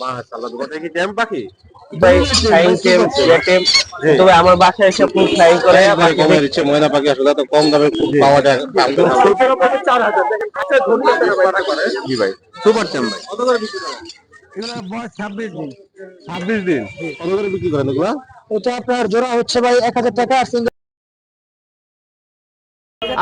মাশাআল্লাহ দুটোটাই কি টেম পাখি ভাই ফ্লাইং টেম টেম তবে আমার বাসায় এসে ফুল ফ্লাইং করে কমে দিচ্ছে ময়না পাখি আসলে এত কম দামে খুব পাওয়া যায়। জি ভাই। সুপার টেম ভাই। ছাব্বিশ দিন। কত করে বিক্রি করেন এগুলা? এটা আপনার জোড়া হচ্ছে ভাই এক হাজার টাকা আর single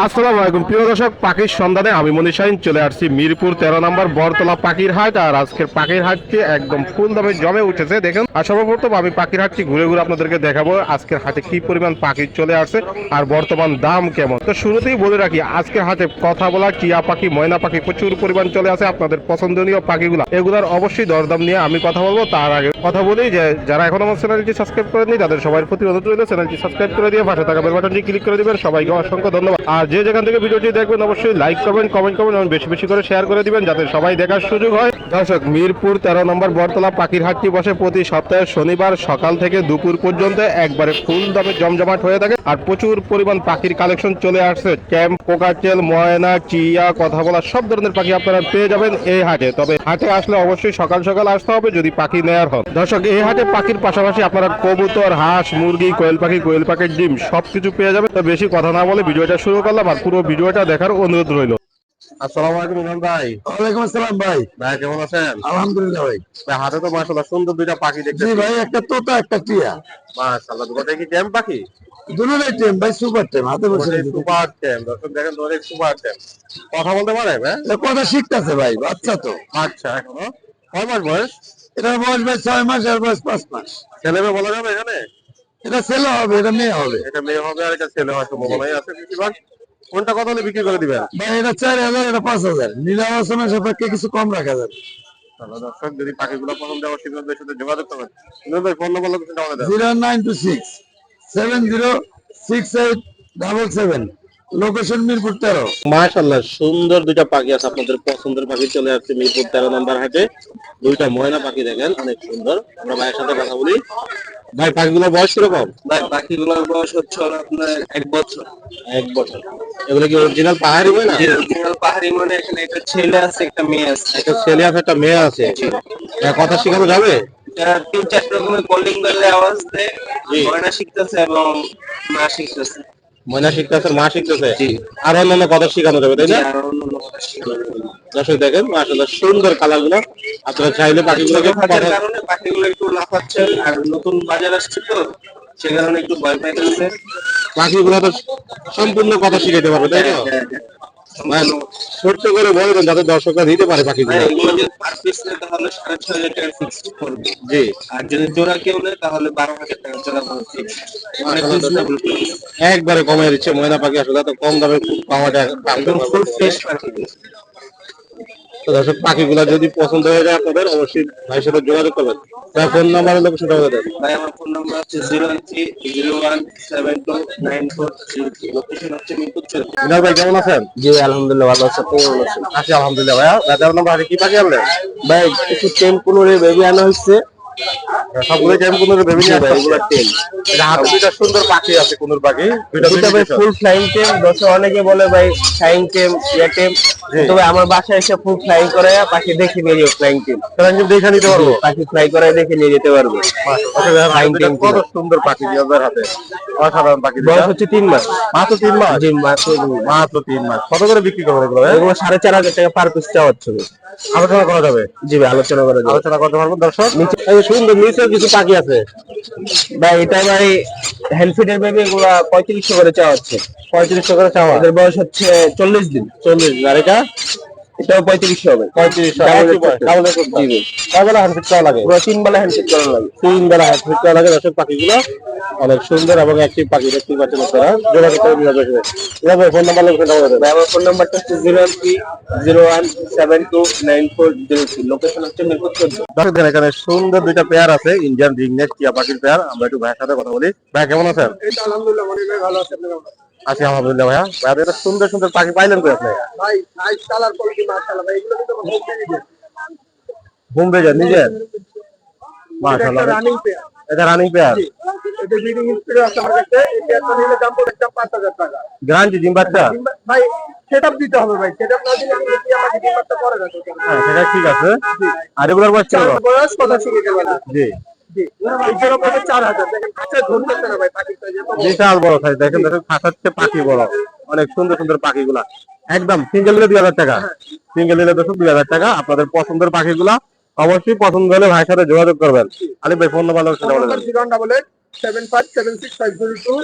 আসসালামু আলাইকুম। প্রিয় দর্শক, পাখির সন্ধানে আমি মনি শাহিন চলে আসছি মিরপুর তেরো নম্বর বরতলা পাখির হাট আর আজকের পাখির হাটটি একদম ফুল দামে জমে উঠেছে, দেখেন। আর সর্বপ্রথম আমি পাখির হাটটি ঘুরে ঘুরে আপনাদেরকে দেখাবো, আজকের হাটে কি পরিমাণ পাখি চলে আসছে আর বর্তমান দাম কেমন। তো শুরুতেই বলে রাখি, আজকের হাটে কথা বলা টিয়া পাখি, ময়না পাখি প্রচুর পরিমাণ চলে আসে আপনাদের পছন্দনীয় পাখিগুলো। এগুলার অবশ্যই দরদাম নিয়ে আমি কথা বলব, তার আগে কথা বলি যে, যারা এখন আমার চ্যানেলটি সাবস্ক্রাইব করেননি, তাদের সবার প্রতি অনুরোধ রইল, চ্যানেলটি সাবস্ক্রাইব করে দিয়ে পাশে থাকা বেল বাটনটি ক্লিক করে দিবেন, সবাইকে অসংখ্য ধন্যবাদ। আর যে যেখান থেকে ভিডিওটি দেখবেন, অবশ্যই লাইক করবেন কমেন্ট করবেন এবং বেশি বেশি করে শেয়ার করে দিবেন যাতে সবাই দেখার সুযোগ হয়। দর্শক, মিরপুর তেরো নম্বর বরতলা পাখির হাটটি বসে প্রতি সপ্তাহে শনিবার সকাল থেকে দুপুর পর্যন্ত একবারে ফুল দামে জমজমাট হয়ে থাকে আর প্রচুর পরিমাণ পাখির কালেকশন চলে আসছে। ক্যাম্প কোকাটেল ময়না, চিয়া, কথা বলা সব ধরনের পাখি আপনারা পেয়ে যাবেন এই হাটে। তবে হাটে আসলে অবশ্যই সকাল সকাল আসতে হবে যদি পাখি নেয়ার হন। দর্শক, এই হাটে পাখির পাশাপাশি আপনারা কবুতর, হাঁস, মুরগি, কোয়েল পাখি, কোয়েল পাখির ডিম সবকিছু পেয়ে যাবেন। তো বেশি কথা না বলে ভিডিওটা শুরু করলাম। আর পুরো ভিডিওটা দেখার অনুরোধ রইল। আসসালামু আলাইকুম ইমরান ভাই। ওয়ালাইকুম আসসালাম ভাই। ভাই কেমন আছেন? আলহামদুলিল্লাহ ভাই। ভাই হাতে তো মাশাআল্লাহ সুন্দর দুইটা পাখি দেখতে জি ভাই একটা তোতা একটা টিয়া। মাশাআল্লাহ দুটোটাই কি টেম পাখি? দুটোই টেম ভাই সুপার টেম হাতে বসে সুপার টেম। দর্শক দেখেন দুটোটাই সুপার টেম। কথা বলতে পারে হ্যাঁ? এটা কথা শিখতেছে ভাই বাচ্চা তো। আচ্ছা এখনও? কয় মাস বয়স? এটার বয়স ভাই ছয় মাস আর বয়স পাঁচ মাস। ছেলে মেয়ে বলা যাবে এখানে? এটা ছেলে হবে এটা মেয়ে হবে। এটা মেয়ে হবে আর এটা ছেলে হওয়ার সম্ভাবনাই আছে বেশিরভাগ। কোনটা কত হলে বিক্রি করে দিবেন? ভাই এটা চার হাজার এটা পাঁচ হাজার। নিলাম সাপেক্ষে কিছু কম রাখা যাবে। দর্শক যদি পাখিগুলো পছন্দ হয় সিদ্ধান্তের সাথে যোগাযোগ করবেন। ভাই phone number zero nine two six seven zero six eight double seven. Location Mirpur তেরো। মাশাআল্লাহ সুন্দর দুইটা পাখি আছে আপনাদের পছন্দের পাখি চলে আসছে মিরপুর তেরো নম্বর হাটে। দুইটা ময়না পাখি দেখেন অনেক সুন্দর। আমরা ভাইয়ের সাথে কথা বলি। ভাই পাখিগুলোর বয়স কীরকম? ভাই পাখিগুলোর বয়স হচ্ছে আপনার এক বছর। এক বছর। এগুলো কি অরিজিনাল পাহাড়ি ময়না? original পাহাড়ি মানে এখানে একটা ছেলে আছে একটা মেয়ে আছে। একটা ছেলে আছে একটা মেয়ে আছে। কথা শেখানো যাবে? তিন চার রকমের কলিং বেলে আওয়াজ দেয়। ময়না শিখতেছে এবং মা শিখতেছে। ময়না শিখতেছে মা শিখতেছে। আর অন্যান্য কথা শেখানো যাবে তাই না? দর্শক দেখেন আসলে সুন্দর কালারগুলো আপনারা চাইলে পাখিগুলোকে পাখিগুলো একটু লাফাচ্ছে আর নতুন বাজার আসছে তো সে কারণে একটু ভয় পাইতেছে। পাখিগুলো তো সম্পূর্ণ কথা শিখাইতে পারবে তাই না হ্যাঁ, হ্যাঁ। ছোট্ট করে বলবেন যাতে দর্শকরা দিতে পারে পাখিগুলো। তাহলে সাড়ে ছয় হাজার টাকা ফিক্স করবে জি। আর যদি জোড়া কেউ নেয় তাহলে বারো হাজার টাকা জোড়া ফিক্স একবারে কমে দিচ্ছে ময়না পাখি আসলে এত কম দামে খুব পাওয়া যায় একদম ফুল ফ্রেশ পাখি। তো দর্শক পাখিগুলো যদি পছন্দ হয়ে যায় আপনাদের অবশ্যই ভাইয়ের সাথে যোগাযোগ করবেন। ভাই ফোন নাম্বার লোকেশনটা বলে দেন। ভাই আমার ফোন নাম্বার হচ্ছে zero three zero one seven two nine four zero three location হচ্ছে মিরপুর চৌধুরী। ভাই কেমন আছেন? জি আলহামদুলিল্লাহ ভালো আছি। আপনি কেমন আছেন? আছি আলহামদুলিল্লাহ। ভাইয়া দাদার নাম্বার কি পাখি আনলেন ভাই কিছু টেম পনেরো বেবি আনা হচ্ছে সবগুলো টাইম কোন ভেবে নিয়ে এগুলো টেম এটা হাতে দুইটা সুন্দর পাখি আছে কোন পাখি? দুইটা ভাই ফুল ফ্লাইং টেম দশে অনেকে বলে ভাই ফ্লাইং টেম ইয়া টেম তবে আমার বাসায় এসে ফুল ফ্লাইং করে পাখি দেখে নিয়ে যাবে ফ্লাইং টেম তাহলে আমি দেখে নিতে পারব? পাখি ফ্লাই করে দেখে নিয়ে যেতে পারব। Flying team কত সুন্দর পাখি দিয়ে আপনার হাতে? অসাধারণ পাখি। বয়স হচ্ছে তিন মাস। মাত্র তিন মাস? জি মাত্র তিন মাস। মাত্র তিন মাস। কত করে বিক্রি করবেন এগুলো সাড়ে চার হাজার টাকা পার পিস চাওয়া হচ্ছে। আলোচনা করা যাবে। জি ভাই আলোচনা করা যাবে। আলোচনা করতে পারব দর্শক? নিচে এই সুন্দর নিচে কিছু পাখি আছে। ভাই এটা ভাই হ্যান্ডফিডের বেবি এগুলো পঁয়ত্রিশশো করে চাওয়া হচ্ছে। পঁয়ত্রিশশো করে চাওয়া। এদের বয়স হচ্ছে চল্লিশ দিন। চল্লিশ আর এটা? এটাও পঁয়ত্রিশশো হবে। পঁয়ত্রিশশো। কয়বেলা লাগে? তিন বেলা করা লাগে। তিন বেলা লাগে। দর্শক পাখিগুলো অনেক সুন্দর এবং অ্যাক্টিভ পাখি দেখতে পাচ্ছেন আপনারা। যোগাযোগ করে এভাবে ফোন নাম্বার ভাই আমার ফোন নাম্বারটা হচ্ছে zero one three zero one seven two nine four zero three location হচ্ছে মিরপুর চোদ্দ। এখানে সুন্দর দুইটা পেয়ার আছে। ইন্ডিয়ান রিংনেট টিয়া পাখির পেয়ার আমরা একটু ভাইয়ের সাথে কথা বলি। ভাই কেমন আছেন? আলহামদুলিল্লাহ ভালো আছে আছি আলহামদুলিল্লাহ ভাইয়া। ভাইয়া সুন্দর সুন্দর পাখি পাইলেন কই আপনি? ভাই নাইস কালার কোয়ালিটি মাশাআল্লাহ ভাই এগুলো কিন্তু হোম বেজার নিজের? মাশাআল্লাহ রানিং পেয়ার এটা রানিং পেয়ার এটা ব্রিডিং হিস্ট্রি আছে আমার কাছে। এটা তো নিলে দাম পড়ে একদম 5000 টাকা। গ্রান্টি ডিম বাচ্চা? ভাই সেটআপ দিতে হবে ভাই। সেটআপ না দিলে কিন্তু টিয়া পাখি ডিম বাচ্চা করে না। হ্যাঁ সেটা ঠিক আছে। আর এগুলোর বয়স বয়স কথা শিখে গেল জি। চার হাজার। দেখেন ধরতেছে না ভাই বড়। বিশাল বড় সাইজ দেখেন দেখেন পাখি বড়। অনেক সুন্দর সুন্দর পাখিগুলা। একদম সিঙ্গেল নিলে দুই হাজার টাকা। সিঙ্গেল নিলে দর্শক দুই হাজার টাকা। আপনাদের পছন্দের পাখিগুলা অবশ্যই পছন্দ হলে ভাইয়ের সাথে যোগাযোগ করবেন। আলিফ ভাই ফোন নাম্বার সেটা বলে দেন। Zero double eight seven five seven six five zero two.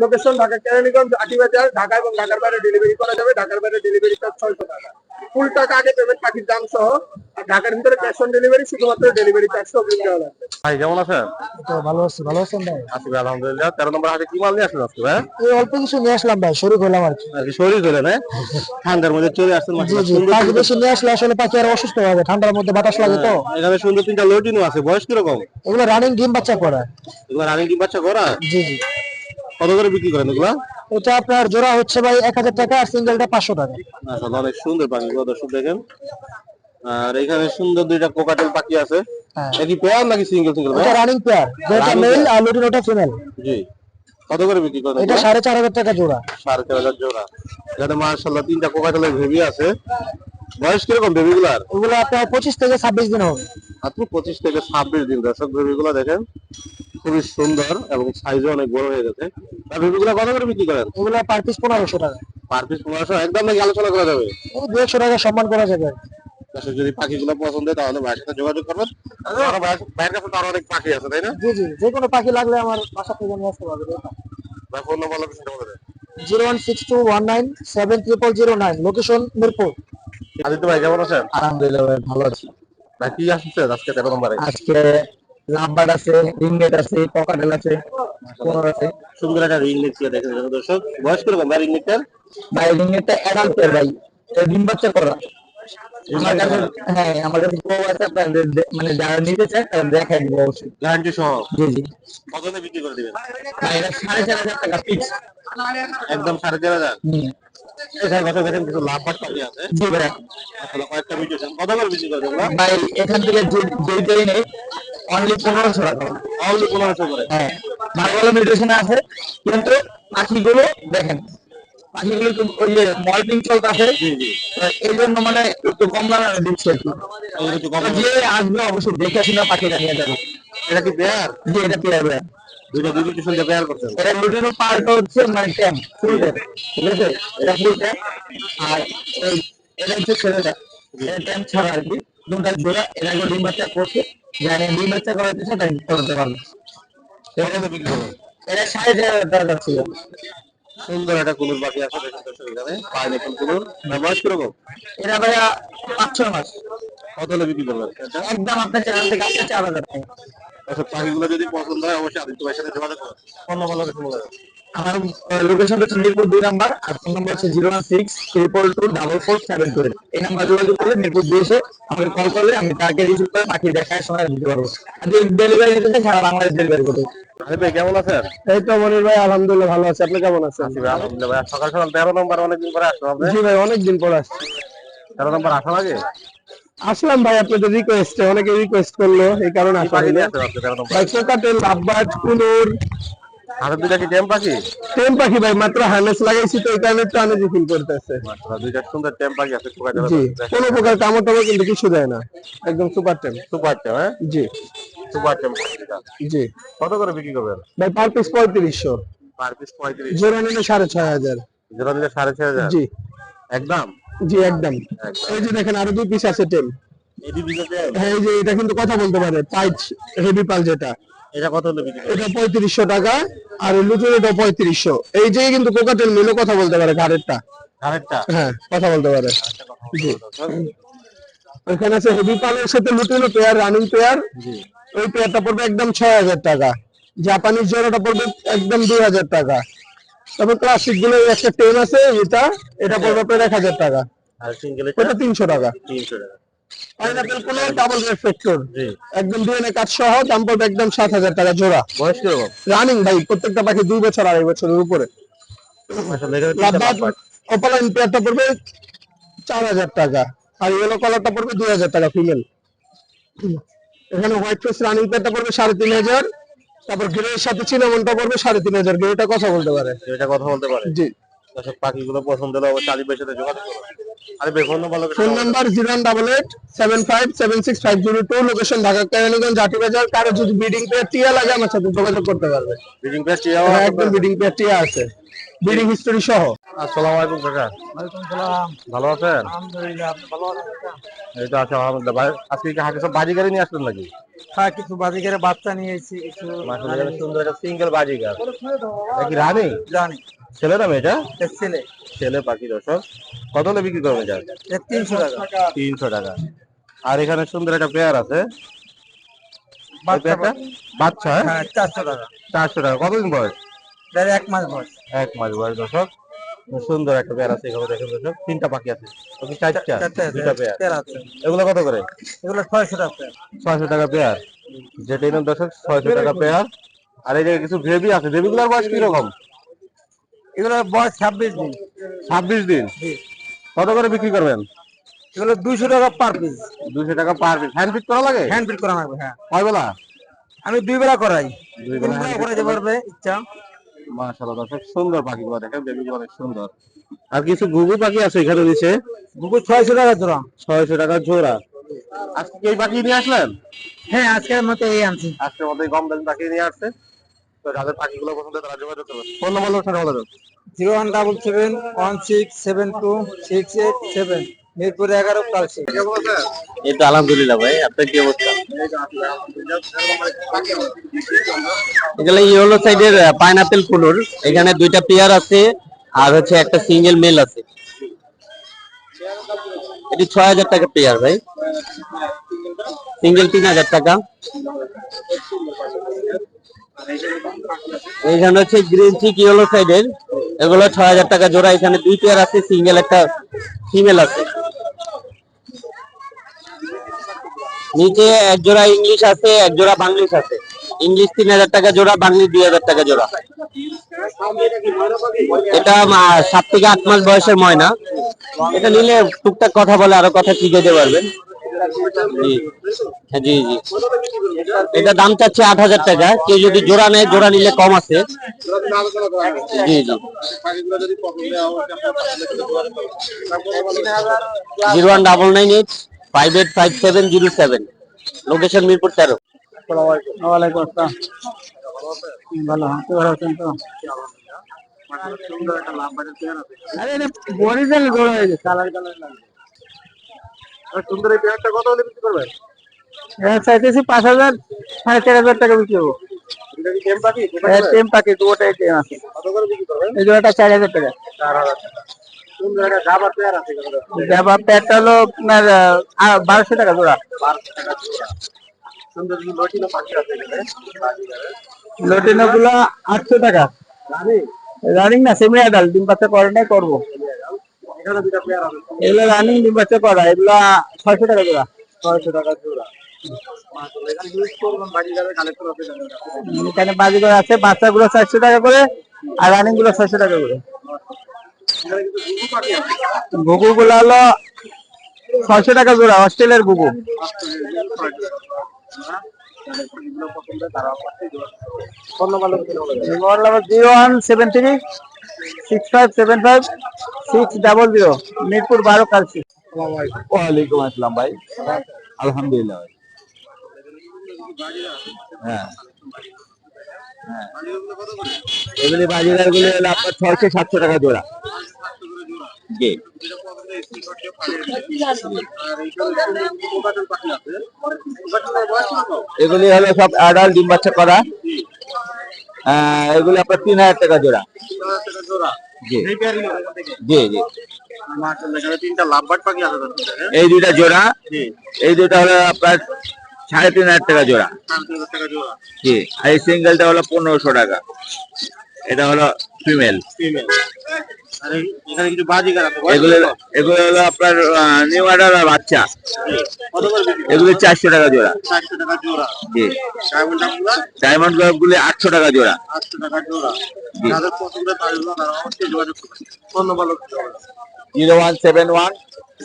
Location Dhaka Keraniganj Aati Dhaka এবং ঢাকার বাইরে ডেলিভারি করা যাবে। ঢাকার বাইরে ডেলিভারি চার্জ ছয়শো টাকা। ফুল টাকা আগে পেমেন্ট পাখির দাম সহ। আর ঢাকার ভিতরে ক্যাশ অন ডেলিভারি শুধুমাত্র ডেলিভারি চার্জ সহ দেওয়া লাগবে। ভাই কেমন আছেন? ভালো আছি ভালো আছেন ভাই? আছি আলহামদুলিল্লাহ। তেরো নম্বর হাটে কি মাল নিয়ে আসলেন আজকে ভাই? এই অল্প কিছু নিয়ে আসলাম ভাই আর কি। শরীর হলে না ঠান্ডার মধ্যে চলে আসছেন পাখি বেশি নিয়ে আসলে আসলে পাখি আর অসুস্থ হবে ঠান্ডার মধ্যে বাতাস লাগে তো। এখানে সুন্দর তিনটা লটিনও আছে বয়স কীরকম? এগুলো রানিং ডিম বাচ্চা করা। এগুলো রানিং কি বাচ্চা করা? জি জি। কত করে বিক্রি করেন এগুলা? এটা আপনার জোড়া হচ্ছে ভাই এক হাজার টাকা আর সিঙ্গেলটা পাঁচশো টাকা। অনেক সুন্দর পাখিগুলো দর্শক দেখেন? আর এখানে সুন্দর দুইটা কোকাটেল পাখি আছে। হ্যাঁ। একই পেয়ার নাকি সিঙ্গেল সিঙ্গেল এটা রানিং পেয়ার যেটা মেল আর লুটিন ওটা ফিমেল জি। কত করে বিক্রি করেন এটা এগুলা? সাড়ে চার হাজার টাকা জোড়া। সাড়ে চার হাজার জোড়া। এখানে মার্শাল্লাহ তিনটা কোকাটেলের বেবি আছে। বয়স কীরকম বেবিগুলার ওগুলো আপনার পঁচিশ থেকে ছাব্বিশ দিন হবে। আপনি পঁচিশ থেকে ছাব্বিশ দিন। দর্শক বেবিগুলো দেখেন খুবই সুন্দর এবং সাইজও অনেক বড় হয়ে গেছে। আর বেবিগুলো কত করে বিক্রি করেন? ওগুলো পার পিস পনেরোশো টাকা। পার পিস পনেরোশো? একদম নাকি আলোচনা করা যাবে? ও দু একশো টাকা সম্মান করা যাবে। দর্শক যদি পাখিগুলো পছন্দ হয় তাহলে ভাইয়ের সাথে যোগাযোগ করবেন। ভাইয়ের কাছে তো আরও অনেক পাখি আছে তাই না? জি জি যে কোনো পাখি লাগলে আমার বাসা থেকে নিয়ে আসতে পারবে ভাই ফোন নাম্বার বলে দেন। Zero one six two one nine seven triple zero nine location Mirpur. Aditya ভাই কেমন আছেন? আলহামদুলিল্লাহ ভাই ভালো আছি। ভাই কি আসছে আজকে তেরো নম্বরে? আজকে লাভবার্ড আছে রিংগেট আছে পকাটেল আছে কোনোর আছে। সুন্দর একটা রিং নেক দেখেন দর্শক। বয়স কীরকম ভাই ভাই অ্যাডাল্ট ভাই ডিম বাচ্চা করা। আমার কাছে হ্যাঁ আমার কাছে বউ আছে আপনাদের মানে যারা নিতে চায় তারা দেখাই দিব অবশ্যই। গ্যারান্টি সহ। জি জি। কত বিক্রি করে দিবেন? ভাই এটা সাড়ে চার হাজার টাকা ফিক্স একদম সাড়ে চার হাজার? এখানে ভাই থেকে নেই অনলি পনেরোশো টাকা। অনলি পনেরোশো করে। হ্যাঁ। ভালো ভালো মিউটেশন আছে কিন্তু পাখিগুলো দেখেন। পাখিগুলো ওই যে মল্টিং চলতেছে জি জি। এই জন্য মানে একটু কম দামে দিচ্ছে যে আসবে অবশ্যই দেখে শুনে পাখিটা নিয়ে যাবে। এটা কি পেয়ার যে এটা পেয়ে যাবে দুইটা দুই মিউটেশন দিয়ে পেয়ার করছেন এটা লুটিনো পার্ট হচ্ছে মানে ট্যাম ফুল ট্যাম ঠিক আছে? এটা ফুল ট্যাম আর এটা হচ্ছে ছেলেটা। এটা ট্যাম ছাড়া আর কি। দুটা জোড়া এরা আগে ডিম বাচ্চা করছে। জানে ডিম বাচ্চা করাতেছে তাই করতে পারবে। এটা সাড়ে চার হাজার টাকা ছিল সুন্দর একটা কুলুর পাখি দর্শক এখানে। পাইনাপল কুলুর বয়স কীরকম? এটা ভাইয়া পাঁচ ছয় মাস। কত হলে বিক্রি করবেন? একদম আপনার চ্যানেল থেকে আসছে চার হাজার টাকা। আচ্ছা পাখিগুলো যদি পছন্দ হয় অবশ্যই আদিত্য ভাইয়ের সাথে যোগাযোগ করুন। অন্য ফোন আমার লোকেশন হচ্ছে মিরপুর দুই নাম্বার আর ফোন নাম্বার হচ্ছে zero one six triple two double four seven two এই নাম্বার যোগাযোগ করলে মিরপুর দিয়ে এসে আমাকে কল করলে আমি তাকে রিসিভ করে পাখি দেখায় সময় দিতে পারব। আর ডেলিভারি নিতে চাই সারা বাংলাদেশ ডেলিভারি করতে ভাই কেমন আছেন? এই তো মনির ভাই আলহামদুলিল্লাহ ভালো আছে। আপনি কেমন আছেন? ভাই, আলহামদুলিল্লাহ ভাই। সকাল সকাল তেরো নম্বর অনেকদিন পরে আসলাম আপনি জি ভাই অনেকদিন পর আসছি। তেরো নম্বর আসা লাগে আসলাম ভাই আপনাদের রিকোয়েস্টে অনেকে রিকোয়েস্ট করল এই কারণে ভাই কোকাটেল আব্বাট কুনুর হাতের দুইটা কি টেম পাখি? টেম পাখি ভাই মাত্র হার্নেস লাগাইছি তো এই কারণে একটু ফিল করতেছে। দুইটা সুন্দর টেম পাখি আছে সুপার জি কোনো প্রকার কামড় টামড় কিন্তু কিছু দেয় না একদম সুপার টেম সুপার টেম হ্যাঁ? জি। সুপার টেম জি। কত করে বিক্রি করবেন? ভাই পার পিস পঁয়ত্রিশশো। পার পিস পঁয়ত্রিশ। জোড়া নিলে সাড়ে ছয় হাজার। জোড়া দিলে সাড়ে ছয় হাজার? জি। একদম? জি একদম। এই যে দেখেন আরও দুই পিস আছে টেম হ্যাঁ এই যে এটা কিন্তু কথা বলতে পারে টাইট হেভি পাল যেটা। এটা কত হলে বিক্রি এটা পঁয়ত্রিশশো টাকা আর লুচুর এটা পঁয়ত্রিশশো। এই যে কিন্তু কোকাটেল মিলে কথা বলতে পারে ঘাড়েরটা। আরেকটা হ্যাঁ কথা বলতে পারে। ওইখানে আছে হেভি পালের সাথে লুটিনো পেয়ার রানিং পেয়ার ওই পেয়ারটা পড়বে একদম ছয় হাজার টাকা। জাপানিজ জোড়াটা পড়বে একদম দুই হাজার টাকা। তারপর ক্লাসিকগুলো একটা টেন আছে এটা এটা পড়বে আপনার এক হাজার টাকা। আর সিঙ্গেল ওটা তিনশো টাকা। তিনশো টাকা। পাইনাপেল কোনো ডাবল রেড ফ্যাক্টর একদম ডিএনএ সহ দাম পড়বে একদম সাত হাজার টাকা জোড়া। বয়স কীরকম রানিং ভাই প্রত্যেকটা পাখি দুই বছর আড়াই বছরের উপরে। পেয়ারটা পড়বে চার হাজার টাকা। আর ইয়েলো কালারটা পড়বে দুই হাজার টাকা ফিমেল এখানে হোয়াইট ফেস রানিং পেয়ারটা পড়বে সাড়ে তিন হাজার। তারপর গ্রে এর সাথে চিনামনটা পড়বে সাড়ে তিন হাজার। গ্রেটা কথা বলতে পারে। এটা কথা বলতে পারে। জি। দর্শক পাখিগুলো পছন্দ হলে অবশ্যই ভাইয়ের সাথে যোগাযোগ করুন। Phone number zero double eight seven five seven six five zero two location Dhaka Keraniganj Jati বাজার কারও যদি বিডিং পেয়ে টিয়া লাগে আমার সাথে যোগাযোগ করতে পারবে। পেস্ট হ্যাঁ, একদম বিডিং পেয়ে টিয়া আছে। বিডিং হিস্টোরি সহ। আসসালামু আলাইকুম কাকা। ভালো আছেন? এই তো আছে আলহামদুলিল্লাহ। ভাই আজকে কি হাতে সব নিয়ে আসলেন নাকি? হ্যাঁ কিছু বাজিকারে বাচ্চা নিয়েছি কিছু সুন্দর একটা সিঙ্গেল বাজি গাছ কি রানি? জানি ছেলে না মেয়েটা? ছেলে। ছেলে পাখি দর্শক কত হলে বিক্রি করবে যা? তিনশো টাকা। তিনশো টাকা। আর এখানে সুন্দর একটা পেয়ার আছে। বাচ্চা হ্যাঁ? হ্যাঁ চারশো টাকা। চারশো টাকা। কতদিন বয়স? এক মাস বয়স। এক মাস বয়স দর্শক। সুন্দর একটা পেয়ার আছে এখানে দেখেন দর্শক। তিনটা পাখি আছে। চারটা। দুটা পেয়ার। পেয়ার এগুলো কত করে? এগুলো ছয়শো টাকা ছয়শো টাকা পেয়ার। যেটা দর্শক ছয়শো টাকা পেয়ার। আর এই কিছু গ্রেভি আছে। গ্রেভিগুলোর বয়স কীরকম? এগুলো বয়স ছাব্বিশ দিন। ছাব্বিশ দিন? কত করে বিক্রি করবেন? এগুলো দুইশো টাকা পার পিস দুশো টাকা পার পিস হ্যান্ড ফিট করা লাগে? হ্যান্ড ফিট করা লাগবে হ্যাঁ। কয় বেলা? আমি দুই বেলা করাই। দুই বেলা করাইতে পারবে ইচ্ছা। মাশাআল্লাহ দর্শক সুন্দর পাখিগুলো দেখেন বেবিগুলো অনেক সুন্দর। আর কিছু ঘুঘু পাখি আছে এখানে নিচে? বুকুর ছয়শো টাকা জোড়া। ছয়শো টাকা জোড়া। আজকে এই পাখি নিয়ে আসলেন? হ্যাঁ আজকের মতো এই আনছি। আজকের মতো কম দামি পাখি নিয়ে আসছে। তো যাদের পাখিগুলো পছন্দ তারা যোগাযোগ করবেন ফোন নম্বর লোক বলে। দেন zero one double seven one six seven two six eight seven Mirpur এগারো কালসি এই তো আলহামদুলিল্লাহ ভাই আপনার কি অবস্থা? এগুলো ইয়েলো সাইডের পাইনাপেল ফুলুর। এখানে দুইটা পেয়ার আছে আর হচ্ছে একটা সিঙ্গেল মেল আছে। এটি ছয় হাজার টাকা পেয়ার ভাই। সিঙ্গেল তিন হাজার টাকা। এইখানে হচ্ছে গ্রিন চিক ইয়েলো সাইডের এগুলো ছয় হাজার টাকা জোড়া। এখানে দুই পেয়ার আছে সিঙ্গেল একটা ফিমেল আছে। নিচে এক জোড়া ইংলিশ আছে, এক জোড়া বাংলিশ আছে। ইংলিশ তিন হাজার টাকা জোড়া বাংলিশ দুই হাজার টাকা জোড়া। এটা সাত থেকে আট মাস বয়সের ময়না। এটা নিলে টুকটাক কথা বলে, আরও কথা শিখাতে পারবেন। জি। হ্যাঁ জি জি। এটা দাম চাচ্ছে আট হাজার টাকা। কেউ যদি জোড়া নেয় জোড়া নিলে কম আছে। জি জি। Zero one double nine eight five eight five seven zero seven. Location Mirpur তেরো। ওয়ালাইকুম আসসালাম। ভালো আপনি ভালো আছেন তো? আরে গোড়া হয়েছে কালার কালার লাগে সুন্দর এই পেয়ারটা কত হলে বিক্রি করবেন? চাইতেছি পাঁচ হাজার সাড়ে চার হাজার টাকা বিক্রি হব এটা কি টেম পাখি? টেম পাখি দুটাই টেম আছে। কত করে বিক্রি করবেন? এই জোড়াটা চার হাজার টাকা। চার হাজার টাকা। সুন্দর একটা গাবার পেয়ার আছে এখানে। জাবা প্যাটটা হলো আপনার বারোশো টাকা জোড়া। বারোশো টাকা জোড়া। সুন্দর লটিনো পাখি আছে লটিনো গুলো আটশো টাকা। রানিং? না সেমি আডাল ডিম বাচ্চা করে নাই করব এখানে দুটা পেয়ার আছে এগুলো রানিং ডিম বাচ্চা করা এগুলো ছয়শো টাকা জোড়া। ছয়শো টাকা জোড়া। এখানে বাজিগর আছে বাচ্চাগুলো চারশো টাকা করে আর রানিংগুলো ছয়শো টাকা করে। ঘুঘু গুলো হলো ছয়শো টাকা জোড়া অস্ট্রেলিয়ার ঘুঘু। Zero one seven three. Six five seven five six double zero Mirpur বারো কালসি ওয়ালাইকুম আসসালাম ভাই। আলহামদুলিল্লাহ। ভাই হ্যাঁ। এগুলি বাজিগার গুলি হলো আপনার ছয়শো, সাতশো টাকা জোড়া। এগুলি হলো সব অ্যাডাল্ট ডিম বাচ্চা করা। এগুলি আপনার তিন হাজার টাকা জোড়া। জি। জি হ্যাঁ? এই দুইটা জোড়া এই দুইটা হলো আপনার সাড়ে তিন হাজার টাকা জোড়া। জি আর এই সিঙ্গেলটা হলো পনেরোশো টাকা। এটা হলো ফিমেল ফিমেল এখানে কিছু বাজিগার আছে এগুলো এগুলো হলো আপনার নিউ অর্ডার বাচ্চা। কত করে বিক্রি এগুলো চারশো টাকা জোড়া। টাকা জোড়া। জি। ডায়মন্ড ডায়মন্ড গুলি আটশো টাকা জোড়া। টাকা জোড়া। যাদের পছন্দের তারা অবশ্যই যোগাযোগ করবেন। ধন্যবাদ। Zero one seven one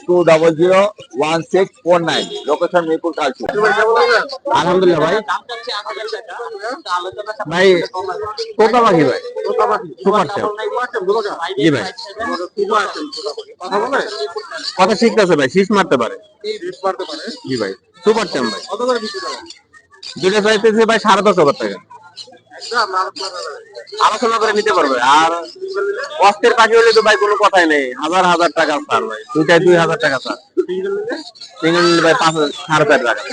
two double zero one six four nine location Mirpur Kalshi আলহামদুলিল্লাহ ভাই। ভাই কোথা পাখি ভাই সুপার ভাই। কথা ভাই, শীষ মারতে পারে। জি ভাই। সুপার টেম ভাই। দুটো চাইতেছে ভাই সাড়ে দশ হাজার টাকা। আলোচনা করে নিতে পারবে। আর অস্থির পাখি হলে তো ভাই কোনো কথাই নেই। হাজার হাজার টাকা স্যার ভাই। দুইটাই দুই হাজার টাকা স্যার সিঙ্গেল নিলে ভাই পাঁচ সাড়ে চার টাকা।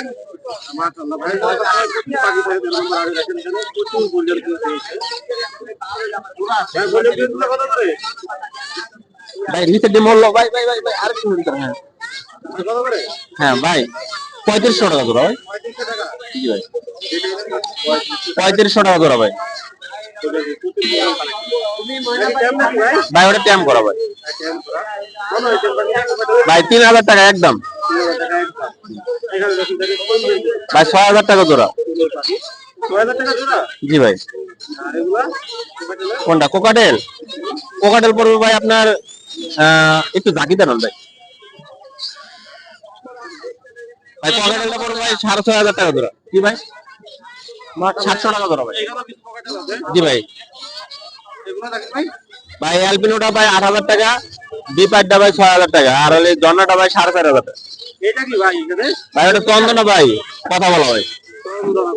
ভাই ভাই ভাই ভাই ভাই আর কি হ্যাঁ ভাই। পঁয়ত্রিশশো টাকা জোড়া ভাই। পঁয়ত্রিশশো টাকা জোড়া ভাই। ভাই, ওটা ট্যাম করা ভাই। ভাই? তিন হাজার টাকা একদম? ভাই ছয় হাজার টাকা জোড়া। জি ভাই। কোনটা? কোকাটেল? কোকাটেল পড়বে ভাই আপনার একটু জাকি দেন ভাই। ভাই পড়বে ভাই সাড়ে ছয় হাজার টাকা ধরা। কি ভাই? সাতশো টাকা ধরা ভাই। জি ভাই। ভাই। অ্যালপিনোটা ভাই আট হাজার টাকা ভাই ছয় হাজার টাকা আর হলে জন্নাটা ভাই সাড়ে চার হাজার টাকা। এটা কি ভাই ভাই ওটা চন্দনা ভাই কথা বলা ভাই।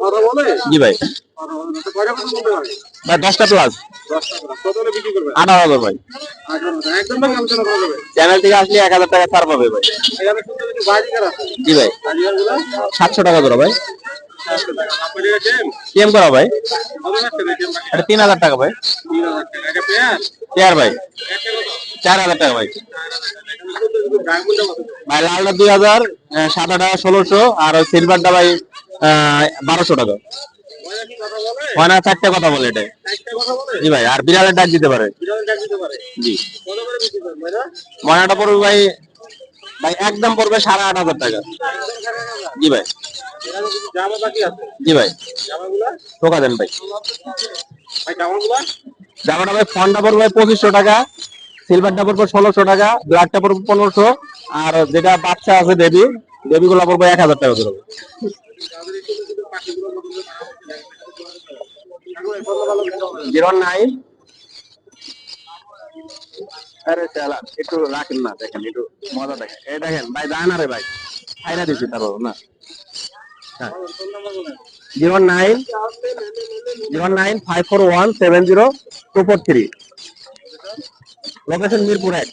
কথা বলে? জি ভাই। ভাই, দশটা প্লাস আঠারো হাজার ভাই। চ্যানেল থেকে আসলে এক হাজার টাকা ছাড় পাবে ভাই। জি ভাই? সাতশো টাকা জোড়া ভাই। টিএম করা ভাই। এটা তিন হাজার টাকা ভাই। চেয়ার ভাই। চার হাজার টাকা ভাই। ভাই, লালটা দুই হাজার সাদা টাকা ষোলোশো, আর সিলভারটা ভাই বারোশো টাকা। বলে চারটে কথা বলে এটা জি ভাই, আর বিড়ালের ডাক দিতে পারে। জি। ময়নাটা পড়বে ভাই ভাই একদম পড়বে সাড়ে আট হাজার টাকা। জি ভাই। জি ভাই। টোকা দেন ভাই। জামাটা ভাই ফোনটা পড়বে পঁচিশশো টাকা সিলভারটা পড়বে ষোলোশো টাকা ব্ল্যাকটা পড়বে পনেরোশো, আর যেটা বাচ্চা আছে দেবী দেবীগুলো পড়বে এক হাজার টাকা করে। Zero nine. আরে চালা একটু রাখেন না, দেখেন, একটু মজা দেখেন। এই দেখেন, ভাই, যায় না রে ভাই দিচ্ছি তারপর না। Zero nine zero nine five four one seven zero two four three location Mirpur এক